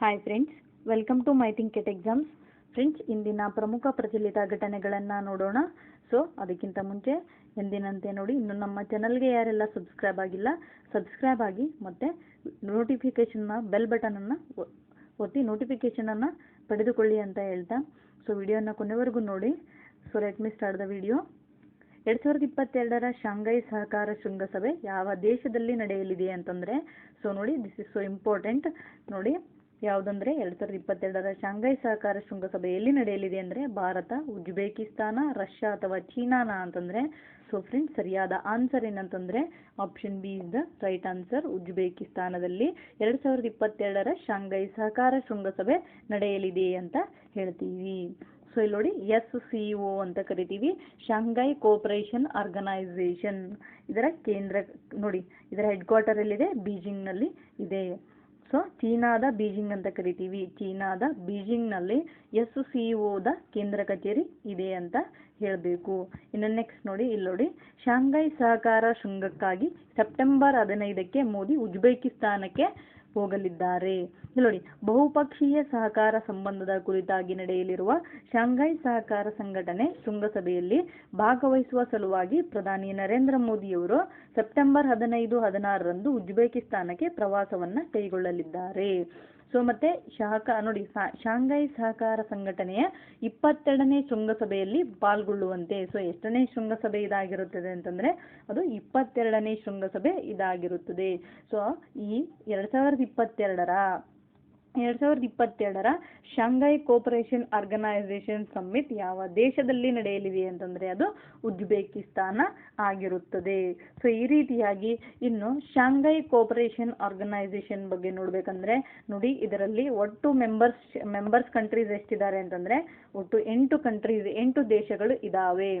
Hi friends welcome to my think ಕೆಟ್ exams friends ಇಂದಿನ ಪ್ರಮುಖ ಪ್ರಚಲಿತ ಘಟನೆಗಳನ್ನು ನೋಡೋಣ. ಸೊ ಅದಕ್ಕಿಂತ ಮುಂಚೆ ಎಂದಿನಂತೆ ನೋಡಿ, ಇನ್ನು ನಮ್ಮ ಚಾನಲ್ಗೆ ಯಾರೆಲ್ಲ ಸಬ್ಸ್ಕ್ರೈಬ್ ಆಗಿಲ್ಲ ಸಬ್ಸ್ಕ್ರೈಬ್ ಆಗಿ ಮತ್ತು ನೋಟಿಫಿಕೇಷನ್ನ ಬೆಲ್ ಬಟನನ್ನು ಒತ್ತಿ ನೋಟಿಫಿಕೇಷನನ್ನು ಪಡೆದುಕೊಳ್ಳಿ ಅಂತ ಹೇಳ್ತಾ. ಸೊ ವಿಡಿಯೋನ ಕೊನೆವರೆಗೂ ನೋಡಿ. So let me start the video ಎರಡು ಸಾವಿರದ ಇಪ್ಪತ್ತೆರಡರ ಶಾಂಘೈ ಸಹಕಾರ ಶೃಂಗಸಭೆ ಯಾವ ದೇಶದಲ್ಲಿ ನಡೆಯಲಿದೆ ಅಂತಂದರೆ ಸೊ ನೋಡಿ ದಿಸ್ ಇಸ್ ಸೊ ಇಂಪಾರ್ಟೆಂಟ್ ನೋಡಿ ಯಾವುದಂದ್ರೆ ಎರಡು ಸಾವಿರದ ಇಪ್ಪತ್ತೆರಡರ ಶಾಂಘೈ ಸಹಕಾರ ಶೃಂಗಸಭೆ ಎಲ್ಲಿ ನಡೆಯಲಿದೆ ಅಂದರೆ ಭಾರತ, ಉಜ್ಬೇಕಿಸ್ತಾನ, ರಷ್ಯಾ ಅಥವಾ ಚೀನಾನ ಅಂತಂದರೆ ಸೊ ಫ್ರೆಂಡ್ಸ್ ಸರಿಯಾದ ಆನ್ಸರ್ ಏನಂತಂದರೆ option B is the right answer ಉಜ್ಬೇಕಿಸ್ತಾನದಲ್ಲಿ ಎರಡು ಸಾವಿರದ ಇಪ್ಪತ್ತೆರಡರ ಶಾಂಘೈ ಸಹಕಾರ ಶೃಂಗಸಭೆ ನಡೆಯಲಿದೆ ಅಂತ ಹೇಳ್ತೀವಿ. ಸೊ ಇಲ್ಲಿ ನೋಡಿ ಎಸ್ ಸಿ ಒ ಅಂತ ಕರಿತೀವಿ. ಶಾಂಘೈ ಕೋಪರೇಷನ್ ಆರ್ಗನೈಸೇಷನ್ ಇದರ ಕೇಂದ್ರ ನೋಡಿ, ಇದರ ಹೆಡ್ ಕ್ವಾರ್ಟರ್ ಎಲ್ಲಿದೆ? ಬೀಜಿಂಗ್ನಲ್ಲಿ ಇದೆ. ಸೊ ಚೀನಾದ ಬೀಜಿಂಗ್ ಅಂತ ಕರಿತೀವಿ. ಚೀನಾದ ಬೀಜಿಂಗ್ನಲ್ಲಿ ಎಸ್ ಸಿ ಒದ ಕೇಂದ್ರ ಕಚೇರಿ ಇದೆ ಅಂತ ಹೇಳಬೇಕು. ಇನ್ನು ನೆಕ್ಸ್ಟ್ ನೋಡಿ, ಇಲ್ಲಿ ನೋಡಿ. ಶಾಂಘೈ ಸಹಕಾರ ಶೃಂಗಕ್ಕಾಗಿ ಸೆಪ್ಟೆಂಬರ್ ಹದಿನೈದಕ್ಕೆ ಮೋದಿ ಉಜ್ಬೇಕಿಸ್ತಾನಕ್ಕೆ ಹೋಗಲಿದ್ದಾರೆ. ನೋಡಿ, ಬಹುಪಕ್ಷೀಯ ಸಹಕಾರ ಸಂಬಂಧದ ಕುರಿತಾಗಿ ನಡೆಯಲಿರುವ ಶಾಂಘೈ ಸಹಕಾರ ಸಂಘಟನೆ ಶೃಂಗಸಭೆಯಲ್ಲಿ ಭಾಗವಹಿಸುವ ಸಲುವಾಗಿ ಪ್ರಧಾನಿ ನರೇಂದ್ರ ಮೋದಿಯವರು ಸೆಪ್ಟೆಂಬರ್ ಹದಿನೈದು, ಹದಿನಾರರಂದು ಉಜ್ಬೇಕಿಸ್ತಾನಕ್ಕೆ ಪ್ರವಾಸವನ್ನು ಕೈಗೊಳ್ಳಲಿದ್ದಾರೆ. ಸೊ ಮತ್ತೆ ಸಹಕಾರ ನೋಡಿ ಶಾಂಘೈ ಸಹಕಾರ ಸಂಘಟನೆಯ ಇಪ್ಪತ್ತೆರಡನೇ ಶೃಂಗಸಭೆಯಲ್ಲಿ ಪಾಲ್ಗೊಳ್ಳುವಂತೆ. ಸೊ ಎಷ್ಟನೇ ಶೃಂಗಸಭೆ ಇದಾಗಿರುತ್ತದೆ ಅಂತಂದ್ರೆ ಅದು ಇಪ್ಪತ್ತೆರಡನೇ ಶೃಂಗಸಭೆ ಇದಾಗಿರುತ್ತದೆ. ಸೊ ಈ ಎರಡು ಸಾವಿರದ ಇಪ್ಪತ್ತೆರಡರ ಎರಡು ಸಾವಿರದ ಇಪ್ಪತ್ತೆರಡರ ಶಾಂಘೈ ಕೋಪರೇಷನ್ ಆರ್ಗನೈಸೇಷನ್ ಸಮ್ಮಿಟ್ ಯಾವ ದೇಶದಲ್ಲಿ ನಡೆಯಲಿದೆ ಅಂತಂದರೆ ಅದು ಉಜ್ಬೇಕಿಸ್ತಾನ ಆಗಿರುತ್ತದೆ. ಸೊ ಈ ರೀತಿಯಾಗಿ ಇನ್ನು ಶಾಂಘೈ ಕೋಪರೇಷನ್ ಆರ್ಗನೈಸೇಷನ್ ಬಗ್ಗೆ ನೋಡಬೇಕಂದ್ರೆ ನೋಡಿ ಇದರಲ್ಲಿ ಒಟ್ಟು ಮೆಂಬರ್ಸ್ ಮೆಂಬರ್ಸ್ ಕಂಟ್ರೀಸ್ ಎಷ್ಟಿದ್ದಾರೆ ಅಂತಂದರೆ ಒಟ್ಟು ಎಂಟು ಕಂಟ್ರೀಸ್ ಎಂಟು ದೇಶಗಳು ಇದ್ದಾವೆ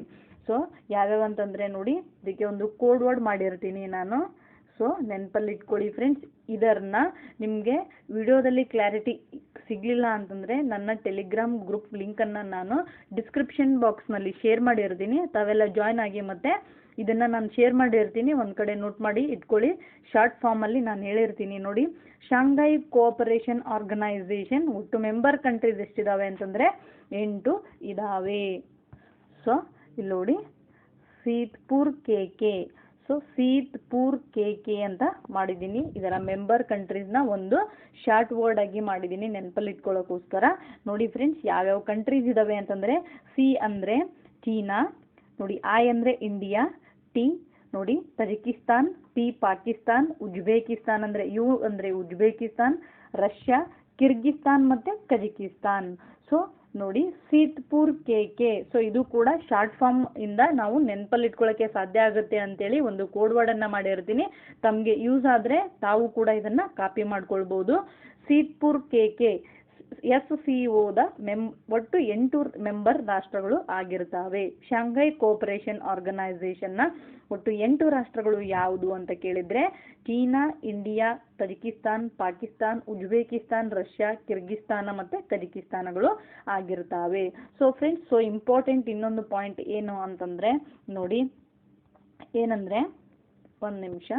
ಸೊ ಯಾವ್ಯಾವ ಅಂತಂದರೆ ನೋಡಿ, ಇದಕ್ಕೆ ಒಂದು ಕೋಡ್ ವರ್ಡ್ ಮಾಡಿರ್ತೀನಿ ನಾನು. ಸೊ ನೆನಪಲ್ಲಿ ಇಟ್ಕೊಳ್ಳಿ ಫ್ರೆಂಡ್ಸ್ ಇದನ್ನ ನಿಮಗೆ ವಿಡಿಯೋದಲ್ಲಿ ಕ್ಲಾರಿಟಿ ಸಿಗಲಿಲ್ಲ ಅಂತಂದರೆ ನನ್ನ ಟೆಲಿಗ್ರಾಮ್ ಗ್ರೂಪ್ ಲಿಂಕನ್ನು ನಾನು ಡಿಸ್ಕ್ರಿಪ್ಷನ್ ಬಾಕ್ಸ್ನಲ್ಲಿ ಶೇರ್ ಮಾಡಿರ್ತೀನಿ. ತಾವೆಲ್ಲ ಜಾಯ್ನ್ ಆಗಿ ಮತ್ತೆ ಇದನ್ನು ನಾನು ಶೇರ್ ಮಾಡಿರ್ತೀನಿ. ಒಂದು ಕಡೆ ನೋಟ್ ಮಾಡಿ ಇಟ್ಕೊಳ್ಳಿ. ಶಾರ್ಟ್ ಫಾರ್ಮಲ್ಲಿ ನಾನು ಹೇಳಿರ್ತೀನಿ ನೋಡಿ. ಶಾಂಘೈ ಕೋಆಪರೇಷನ್ ಆರ್ಗನೈಸೇಷನ್ ಒಟ್ಟು ಮೆಂಬರ್ ಕಂಟ್ರೀಸ್ ಎಷ್ಟಿದ್ದಾವೆ ಅಂತಂದರೆ ಎಂಟು ಇದ್ದಾವೆ ಸೊ ಇಲ್ಲಿ ನೋಡಿ. ಸೀತ್ಪುರ್ K K so ಸೀತ್ಪೂರ್ K K ಅಂತ ಮಾಡಿದ್ದೀನಿ. ಇದರ ಮೆಂಬರ್ ಕಂಟ್ರೀಸ್ನ ಒಂದು ಶಾರ್ಟ್ ವರ್ಡ್ ಆಗಿ ಮಾಡಿದ್ದೀನಿ ನೆನಪಲ್ಲಿ ಇಟ್ಕೊಳ್ಳೋಕ್ಕೋಸ್ಕರ ನೋಡಿ ಫ್ರೆಂಡ್ಸ್ ಯಾವ್ಯಾವ ಕಂಟ್ರೀಸ್ ಇದ್ದಾವೆ ಅಂತಂದರೆ ಸಿ ಅಂದರೆ ಚೀನಾ, ನೋಡಿ ಐ ಅಂದರೆ ಇಂಡಿಯಾ ಟಿ ನೋಡಿ ತಜಿಕಿಸ್ತಾನ್ ಪಿ ಪಾಕಿಸ್ತಾನ್, ಉಜ್ಬೇಕಿಸ್ತಾನ್ ಅಂದರೆ ಯು ಅಂದರೆ ಉಜ್ಬೇಕಿಸ್ತಾನ್ ರಷ್ಯಾ ಕಿರ್ಗಿಸ್ತಾನ್ ಮತ್ತು ಕಜಿಕಿಸ್ತಾನ್ ಸೊ ನೋಡಿ, ಸೀತ್ಪುರ್ ಕೆ ಕೆ. ಸೊ ಇದು ಕೂಡ ಶಾರ್ಟ್ ಫಾರ್ಮ್ ಇಂದ ನಾವು ನೆನಪಲ್ಲಿ ಇಟ್ಕೊಳ್ಳೋಕ್ಕೆ ಸಾಧ್ಯ ಆಗುತ್ತೆ ಅಂತೇಳಿ ಒಂದು ಕೋಡ್ ವರ್ಡನ್ನು ಮಾಡಿರ್ತೀನಿ. ತಮಗೆ ಯೂಸ್ ಆದರೆ ತಾವು ಕೂಡ ಇದನ್ನು ಕಾಪಿ ಮಾಡ್ಕೊಳ್ಬೋದು. ಸೀತ್ಪುರ್ ಕೆ ಕೆ. ಎಸ್ ಸಿ ಒದ ಮೆಂ, ಒಟ್ಟು ಎಂಟು ಮೆಂಬರ್ ರಾಷ್ಟ್ರಗಳು ಆಗಿರ್ತಾವೆ ಶಾಂಘೈ ಕೋಪರೇಷನ್ ಆರ್ಗನೈಸೇಷನ್ನ ಒಟ್ಟು ಎಂಟು ರಾಷ್ಟ್ರಗಳು ಯಾವುದು ಅಂತ ಕೇಳಿದರೆ, China, India, Tajikistan, Pakistan, Uzbekistan, Russia, Kyrgyzstan ಮತ್ತು ಕಜಿಕಿಸ್ತಾನಗಳು ಆಗಿರ್ತಾವೆ ಸೊ ಫ್ರೆಂಡ್ಸ್ ಸೊ ಇಂಪಾರ್ಟೆಂಟ್ ಇನ್ನೊಂದು ಪಾಯಿಂಟ್ ಏನು ಅಂತಂದರೆ, ನೋಡಿ, ಏನಂದರೆ, ಒಂದು ನಿಮಿಷ.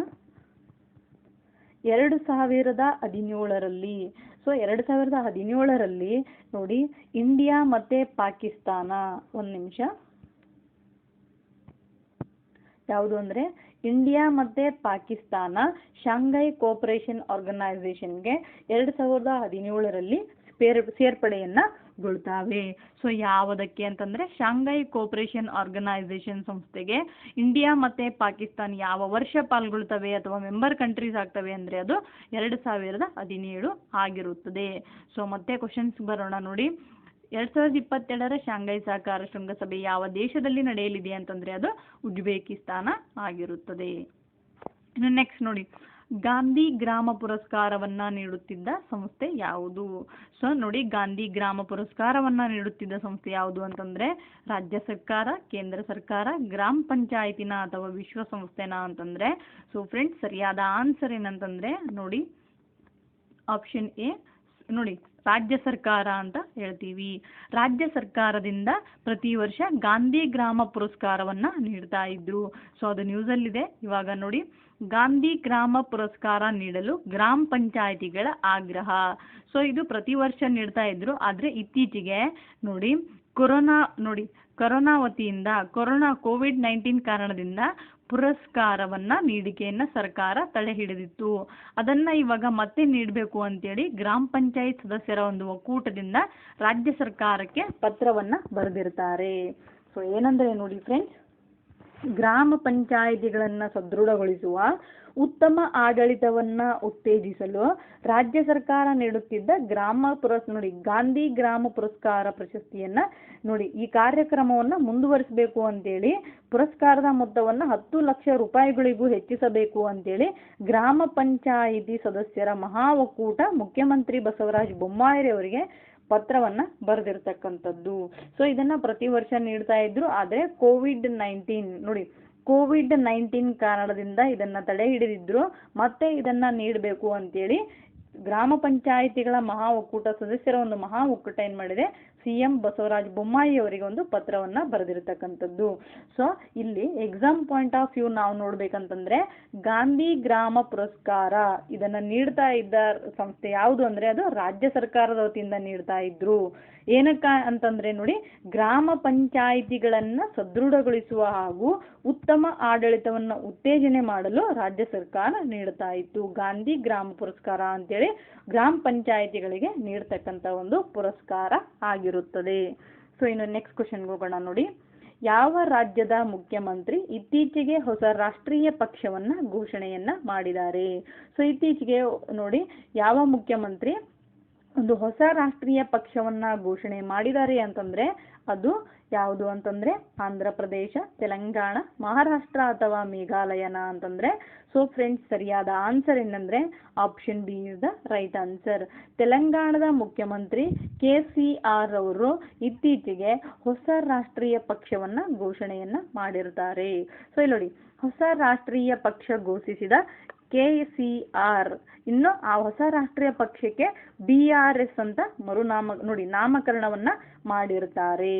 ಎರಡು ಸಾವಿರದ ಹದಿನೇಳರಲ್ಲಿ ಸೊ ಎರಡು ಸಾವಿರದ ಹದಿನೇಳರಲ್ಲಿ ನೋಡಿ ಇಂಡಿಯಾ ಮತ್ತು ಪಾಕಿಸ್ತಾನ ಒಂದು ನಿಮಿಷ. ಯಾವುದು ಅಂದರೆ ಇಂಡಿಯಾ ಮತ್ತು ಪಾಕಿಸ್ತಾನ ಶಾಂಘೈ ಕೋಪರೇಷನ್ ಆರ್ಗನೈಸೇಷನ್ಗೆ ಎರಡು ಸಾವಿರದ ಹದಿನೇಳರಲ್ಲಿ ಸೇರ್ ಸೇರ್ಪಡೆಯನ್ನು ಗೊಳ್ತಾವೆ ಸೊ ಯಾವುದಕ್ಕೆ ಅಂತಂದರೆ ಶಾಂಘೈ ಕೋಪರೇಷನ್ ಆರ್ಗನೈಸೇಷನ್ ಸಂಸ್ಥೆಗೆ ಇಂಡಿಯಾ ಮತ್ತು ಪಾಕಿಸ್ತಾನ ಯಾವ ವರ್ಷ ಪಾಲ್ಗೊಳ್ತವೆ ಅಥವಾ ಮೆಂಬರ್ ಕಂಟ್ರೀಸ್ ಆಗ್ತವೆ ಅಂದರೆ ಅದು ಎರಡು ಸಾವಿರದ ಹದಿನೇಳು ಆಗಿರುತ್ತದೆ. ಸೊ ಮತ್ತೆ ಕ್ವಶನ್ಸ್ ಬರೋಣ ನೋಡಿ. ಎರಡು ಸಾವಿರದ ಇಪ್ಪತ್ತೆರಡರ ಶಾಂಘೈ ಸಹಕಾರ ಶೃಂಗಸಭೆ ಯಾವ ದೇಶದಲ್ಲಿ ನಡೆಯಲಿದೆ ಅಂತಂದರೆ ಅದು ಉಜ್ಬೇಕಿಸ್ತಾನ ಆಗಿರುತ್ತದೆ. ಇನ್ನು ನೆಕ್ಸ್ಟ್ ನೋಡಿ. ಗಾಂಧಿ ಗ್ರಾಮ ಪುರಸ್ಕಾರವನ್ನು ನೀಡುತ್ತಿದ್ದ ಸಂಸ್ಥೆ ಯಾವುದು? ಸೊ ನೋಡಿ, ಗಾಂಧಿ ಗ್ರಾಮ ಪುರಸ್ಕಾರವನ್ನು ನೀಡುತ್ತಿದ್ದ ಸಂಸ್ಥೆ ಯಾವುದು ಅಂತಂದರೆ, ರಾಜ್ಯ ಸರ್ಕಾರ, ಕೇಂದ್ರ ಸರ್ಕಾರ, ಗ್ರಾಮ ಪಂಚಾಯತಿನ ಅಥವಾ ವಿಶ್ವಸಂಸ್ಥೆನ ಅಂತಂದರೆ ಸೊ ಫ್ರೆಂಡ್ಸ್ ಸರಿಯಾದ ಆನ್ಸರ್ ಏನಂತಂದರೆ, ನೋಡಿ ಆಪ್ಷನ್ ಎ ನೋಡಿ, ರಾಜ್ಯ ಸರ್ಕಾರ ಅಂತ ಹೇಳ್ತೀವಿ. ರಾಜ್ಯ ಸರ್ಕಾರದಿಂದ ಪ್ರತಿ ವರ್ಷ ಗಾಂಧಿ ಗ್ರಾಮ ಪುರಸ್ಕಾರವನ್ನ ನೀಡ್ತಾ ಇದ್ರು. ಸೊ ಅದು ನ್ಯೂಸಲ್ಲಿದೆ ಇವಾಗ ನೋಡಿ ಗಾಂಧಿ ಗ್ರಾಮ ಪುರಸ್ಕಾರ ನೀಡಲು ಗ್ರಾಮ ಪಂಚಾಯಿತಿಗಳ ಆಗ್ರಹ. ಸೊ ಇದು ಪ್ರತಿ ವರ್ಷ ನೀಡ್ತಾ ಇದ್ರು. ಆದರೆ ಇತ್ತೀಚೆಗೆ ನೋಡಿ, ಕೊರೋನಾ ನೋಡಿ, ಕೊರೋನಾ ವತಿಯಿಂದ, ಕೊರೋನಾ ಕೋವಿಡ್ ನೈನ್ಟೀನ್ ಕಾರಣದಿಂದ ಪುರಸ್ಕಾರವನ್ನ ನೀಡಿಕೆಯನ್ನ ಸರ್ಕಾರ ತಡೆ ಹಿಡಿದಿತ್ತು. ಅದನ್ನ ಇವಾಗ ಮತ್ತೆ ನೀಡಬೇಕು ಅಂತೇಳಿ ಗ್ರಾಮ ಪಂಚಾಯತ್ ಸದಸ್ಯರ ಒಂದು ಒಕ್ಕೂಟದಿಂದ ರಾಜ್ಯ ಸರ್ಕಾರಕ್ಕೆ ಪತ್ರವನ್ನ ಬರೆದಿರ್ತಾರೆ. ಸೊ ಏನಂದ್ರೆ ನೋಡಿ ಫ್ರೆಂಡ್ಸ್ ಗ್ರಾಮ ಪಂಚಾಯಿತಿಗಳನ್ನು ಸದೃಢಗೊಳಿಸುವ ಉತ್ತಮ ಆಡಳಿತವನ್ನ ಉತ್ತೇಜಿಸಲು ರಾಜ್ಯ ಸರ್ಕಾರ ನೀಡುತ್ತಿದ್ದ ಗ್ರಾಮ ಪುರಸ್, ನೋಡಿ ಗಾಂಧಿ ಗ್ರಾಮ ಪುರಸ್ಕಾರ ಪ್ರಶಸ್ತಿಯನ್ನ ನೋಡಿ ಈ ಕಾರ್ಯಕ್ರಮವನ್ನ ಮುಂದುವರಿಸಬೇಕು ಅಂತೇಳಿ ಪುರಸ್ಕಾರದ ಮೊತ್ತವನ್ನ ಹತ್ತು ಲಕ್ಷ ರೂಪಾಯಿಗಳಿಗೂ ಹೆಚ್ಚಿಸಬೇಕು ಅಂತೇಳಿ ಗ್ರಾಮ ಪಂಚಾಯಿತಿ ಸದಸ್ಯರ ಮಹಾ ಒಕ್ಕೂಟ ಮುಖ್ಯಮಂತ್ರಿ ಬಸವರಾಜ ಬೊಮ್ಮಾಯಿ ಅವರಿಗೆ ಪತ್ರವನ್ನ ಬರೆದಿರ್ತಕ್ಕಂಥದ್ದು. ಸೊ ಇದನ್ನ ಪ್ರತಿ ವರ್ಷ ನೀಡ್ತಾ ಇದ್ರು. ಆದರೆ ಕೋವಿಡ್ ನೈನ್ಟೀನ್ ನೋಡಿ ಕೋವಿಡ್ ನೈನ್ಟೀನ್ ಕಾರಣದಿಂದ ಇದನ್ನ ತಡೆ ಹಿಡಿದಿದ್ರು. ಮತ್ತೆ ಇದನ್ನ ನೀಡಬೇಕು ಅಂತೇಳಿ ಗ್ರಾಮ ಪಂಚಾಯಿತಿಗಳ ಮಹಾ ಒಕ್ಕೂಟ ಸದಸ್ಯರ ಒಂದು ಮಹಾ ಒಕ್ಕೂಟ ಏನು ಮಾಡಿದೆ? ಸಿ ಎಂ ಬಸವರಾಜ ಬೊಮ್ಮಾಯಿ ಅವರಿಗೆ ಒಂದು ಪತ್ರವನ್ನ ಬರೆದಿರತಕ್ಕಂಥದ್ದು. ಸೊ ಇಲ್ಲಿ ಎಕ್ಸಾಮ್ ಪಾಯಿಂಟ್ ಆಫ್ ವ್ಯೂ ನಾವು ನೋಡ್ಬೇಕಂತಂದ್ರೆ ಗಾಂಧಿ ಗ್ರಾಮ ಪುರಸ್ಕಾರ ಇದನ್ನ ನೀಡ್ತಾ ಇದ್ದ ಸಂಸ್ಥೆ ಯಾವುದು ಅಂದ್ರೆ ಅದು ರಾಜ್ಯ ಸರ್ಕಾರದ ವತಿಯಿಂದ ನೀಡ್ತಾ ಇದ್ರು. ಏನಕ್ಕ ಅಂತಂದ್ರೆ ನೋಡಿ, ಗ್ರಾಮ ಪಂಚಾಯಿತಿಗಳನ್ನ ಸದೃಢಗೊಳಿಸುವ ಹಾಗೂ ಉತ್ತಮ ಆಡಳಿತವನ್ನ ಉತ್ತೇಜನೆ ಮಾಡಲು ರಾಜ್ಯ ಸರ್ಕಾರ ನೀಡ್ತಾ ಇತ್ತು. ಗಾಂಧಿ ಗ್ರಾಮ ಪುರಸ್ಕಾರ ಅಂತೇಳಿ ಗ್ರಾಮ ಪಂಚಾಯಿತಿಗಳಿಗೆ ನೀಡ್ತಕ್ಕಂಥ ಒಂದು ಪುರಸ್ಕಾರ ಆಗಿರುತ್ತದೆ. ಸೊ ಇನ್ನು ನೆಕ್ಸ್ಟ್ ಕ್ವಶನ್ಗೆ ಹೋಗೋಣ ನೋಡಿ. ಯಾವ ರಾಜ್ಯದ ಮುಖ್ಯಮಂತ್ರಿ ಇತ್ತೀಚೆಗೆ ಹೊಸ ರಾಷ್ಟ್ರೀಯ ಪಕ್ಷವನ್ನ ಘೋಷಣೆಯನ್ನ ಮಾಡಿದ್ದಾರೆ? ಸೊ ಇತ್ತೀಚೆಗೆ ನೋಡಿ, ಯಾವ ಮುಖ್ಯಮಂತ್ರಿ ಒಂದು ಹೊಸ ರಾಷ್ಟ್ರೀಯ ಪಕ್ಷವನ್ನ ಘೋಷಣೆ ಮಾಡಿದ್ದಾರೆ ಅಂತಂದ್ರೆ ಅದು ಯಾವುದು ಅಂತಂದ್ರೆ ಆಂಧ್ರ ಪ್ರದೇಶ, ತೆಲಂಗಾಣ, ಮಹಾರಾಷ್ಟ್ರ ಅಥವಾ ಮೇಘಾಲಯನ ಅಂತಂದ್ರೆ. ಸೊ ಫ್ರೆಂಡ್ಸ್ ಸರಿಯಾದ ಆನ್ಸರ್ ಏನಂದ್ರೆ option B is the right answer ತೆಲಂಗಾಣದ ಮುಖ್ಯಮಂತ್ರಿ ಕೆ ಸಿ ಆರ್ ಅವರು ಇತ್ತೀಚೆಗೆ ಹೊಸ ರಾಷ್ಟ್ರೀಯ ಪಕ್ಷವನ್ನ ಘೋಷಣೆಯನ್ನ ಮಾಡಿರ್ತಾರೆ. ಸೊ ಇಲ್ಲಿ ನೋಡಿ, ಹೊಸ ರಾಷ್ಟ್ರೀಯ ಪಕ್ಷ ಘೋಷಿಸಿದ ಕೆ ಸಿ ಆರ್ ಇನ್ನು ಆ ಹೊಸ ರಾಷ್ಟ್ರೀಯ ಪಕ್ಷಕ್ಕೆ ಬಿ ಆರ್ ಎಸ್ ಅಂತ ಮರುನಾಮ, ನೋಡಿ ನಾಮಕರಣವನ್ನ ಮಾಡಿರ್ತಾರೆ.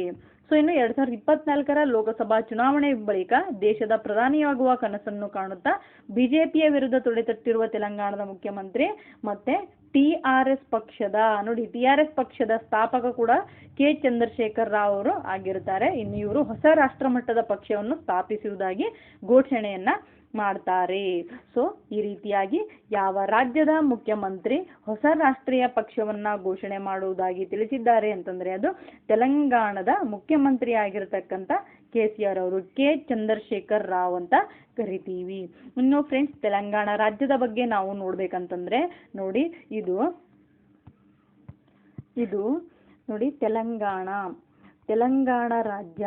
ಸೊ ಇನ್ನು ಎರಡ್ ಸಾವಿರದ ಇಪ್ಪತ್ನಾಲ್ಕರ ಲೋಕಸಭಾ ಚುನಾವಣೆ ಬಳಿಕ ದೇಶದ ಪ್ರಧಾನಿಯಾಗುವ ಕನಸನ್ನು ಕಾಣುತ್ತಾ ಬಿಜೆಪಿಯ ವಿರುದ್ಧ ತೊಡೆತಟ್ಟಿರುವ ತೆಲಂಗಾಣದ ಮುಖ್ಯಮಂತ್ರಿ ಮತ್ತೆ ಟಿ ಆರ್ ಎಸ್ ಪಕ್ಷದ, ನೋಡಿ ಟಿ ಆರ್ ಎಸ್ ಪಕ್ಷದ ಸ್ಥಾಪಕ ಕೂಡ ಕೆ ಚಂದ್ರಶೇಖರ್ ರಾವ್ ಅವರು ಆಗಿರ್ತಾರೆ. ಇನ್ನು ಇವರು ಹೊಸ ರಾಷ್ಟ್ರಮಟ್ಟದ ಪಕ್ಷವನ್ನು ಸ್ಥಾಪಿಸುವುದಾಗಿ ಘೋಷಣೆಯನ್ನ ಮಾಡ್ತಾರೆ. ಸೊ ಈ ರೀತಿಯಾಗಿ ಯಾವ ರಾಜ್ಯದ ಮುಖ್ಯಮಂತ್ರಿ ಹೊಸ ರಾಷ್ಟ್ರೀಯ ಪಕ್ಷವನ್ನ ಘೋಷಣೆ ಮಾಡುವುದಾಗಿ ತಿಳಿಸಿದ್ದಾರೆ ಅಂತಂದ್ರೆ ಅದು ತೆಲಂಗಾಣದ ಮುಖ್ಯಮಂತ್ರಿ ಆಗಿರತಕ್ಕಂತ ಕೆ ಸಿ ಆರ್ ಅವರು, ಕೆ. ಚಂದ್ರಶೇಖರ್ ರಾವ್ ಅಂತ ಕರಿತೀವಿ. ಇನ್ನು ಫ್ರೆಂಡ್ಸ್ ತೆಲಂಗಾಣ ರಾಜ್ಯದ ಬಗ್ಗೆ ನಾವು ನೋಡ್ಬೇಕಂತಂದ್ರೆ ನೋಡಿ ಇದು ಇದು ನೋಡಿ ತೆಲಂಗಾಣ. ತೆಲಂಗಾಣ ರಾಜ್ಯ